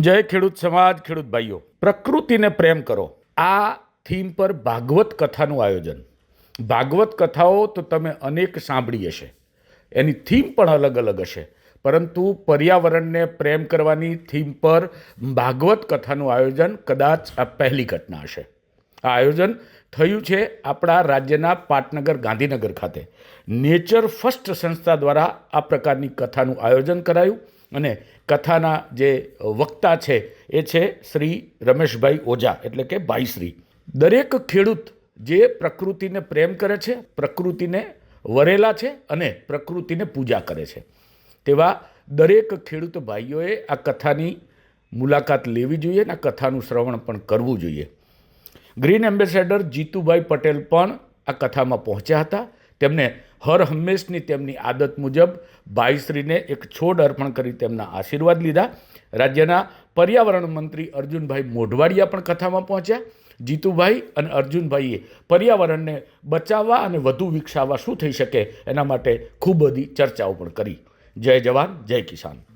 જય ખેડૂત સમાજ, ખેડૂત ભાઈઓ. પ્રકૃતિને પ્રેમ કરો. આ થીમ પર ભાગવત કથાનું આયોજન. ભાગવત કથાઓ તો તમે અનેક સાંભળી હશે. એની થીમ પણ અલગ અલગ હશે. પરંતુ પર્યાવરણને પ્રેમ કરવાની થીમ પર ભાગવત કથાનું આયોજન કદાચ આ પહેલી ઘટના હશે. આ આયોજન થયું છે આપણા રાજ્યના પાટનગર, ગાંધીનગર ખાતે. નેચર ફર્સ્ટ સંસ્થા દ્વારા આ પ્રકારની કથાનું આયોજન કરાયું. અને કથાના જે વક્તા છે, એ છે શ્રી રમેશભાઈ ઓઝા, એટલે કે ભાઈશ્રી દરેક ખેડૂત જે પ્રકૃતિને પ્રેમ કરે છે, પ્રકૃતિને વરેલા છે અને પ્રકૃતિને પૂજા કરે છે. તેવા દરેક ખેડૂત ભાઈઓએ આ કથાની મુલાકાત લેવી જોઈએ અને આ કથાનું શ્રવણ પણ કરવું જોઈએ. ગ્રીન એમ્બેસેડર જીતુભાઈ પટેલ પણ આ કથામાં પહોંચ્યા હતા. તેમને હર હંમેશની તેમની આદત મુજબ ભાઈશ્રીને એક છોડ અર્પણ કરી તેમના આશીર્વાદ લીધા. રાજ્યના પર્યાવરણ મંત્રી અર્જુનભાઈ મોઢવાડિયા પણ કથામાં પહોંચ્યા. જીતુભાઈ અને અર્જુનભાઈએ પર્યાવરણને બચાવવા અને વધુ વિકસાવવા શું થઈ શકે એના માટે ખૂબ બધી ચર્ચાઓ પણ કરી. જય જવાન, જય કિસાન.